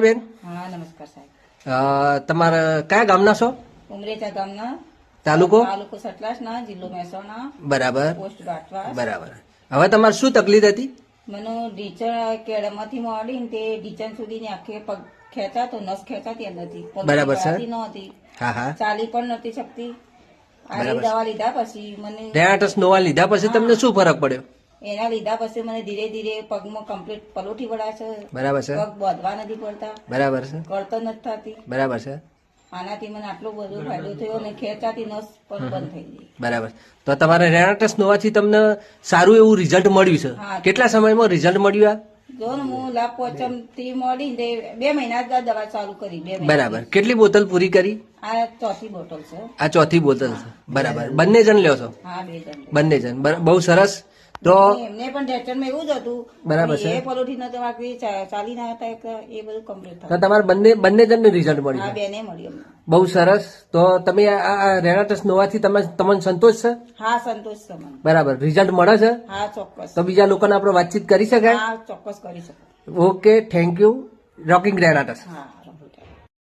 બેન હા નમસ્કાર સાહેબ. તમારા કયા ગામના છો? ઉમરેચા ગામના. તાલુકો? તાલુકો સટલાસના જિલ્લો મહેસાણા. બરાબર. પોસ્ટ ગાંઠવા બરાબર. હવે તમારે શું તકલીફ હતી? મને ઢીચણ કેળમાંથી મોડી ને તે ઢીચણ સુધીની આખી પગ ખેંચાતો નસ ખેંચાતી નથી બરાબર, સર. નહોતી હા હા. ચાલી પણ નથી શકતી. આવી દવા લીધા પછી મને રેનાટસ નોવા લીધા પછી તમને શું ફરક પડ્યો? એના લીધા પછી મને ધીરે ધીરે પગમાં કમ્પ્લીટ પલોઠી વળા છે. બરાબર છે. પગ બોધવા નથી પડતા. બરાબર છે. કરતો નથી થતી. બરાબર છે. આનાથી મને આટલો બધો ફાયદો થયો અને ખેંચાતી નસ પણ બંધ થઈ ગઈ. બરાબર. તો તમારે રેનાટસ નોવાથી તમને સારું એવું રિઝલ્ટ મળ્યું છે. કેટલા સમયમાં રિઝલ્ટ મળ્યું આ? જો ને હું લાભ પોચમથી મળી ને બે મહિના જ દવા ચાલુ કરી બે બરાબર. કેટલી બોતલ પૂરી કરી? આ ચોથી બોટલ છે. આ ચોથી બોતલ છે. બરાબર. બંને જણ લ્યો છો? હા બે જણ બંને જણ બહુ સરસ. તો એમને પણ ટેન્શનમાં એવું જ હતું. બરાબર છે. એ પલોઠી નતો વાગતી ચાલી ના હતા એક એ બધું કમ્પ્લીટ તો થયું તમારે બંને બંને જણને રિઝલ્ટ મળ્યું હા બેને મળ્યું બહુ સરસ. તો તમે આ રેનાટસ નોવાથી તમે તમને સંતોષ છે? હા સંતોષ છે બરાબર. રિઝલ્ટ મળે છે? હા ચોક્કસ. તો બીજા લોકોને આપણે વાતચીત કરી શકાય? હા ચોક્કસ કરી શકાય. ઓકે થેન્ક યુ રોકિંગ રેનાટસ હા.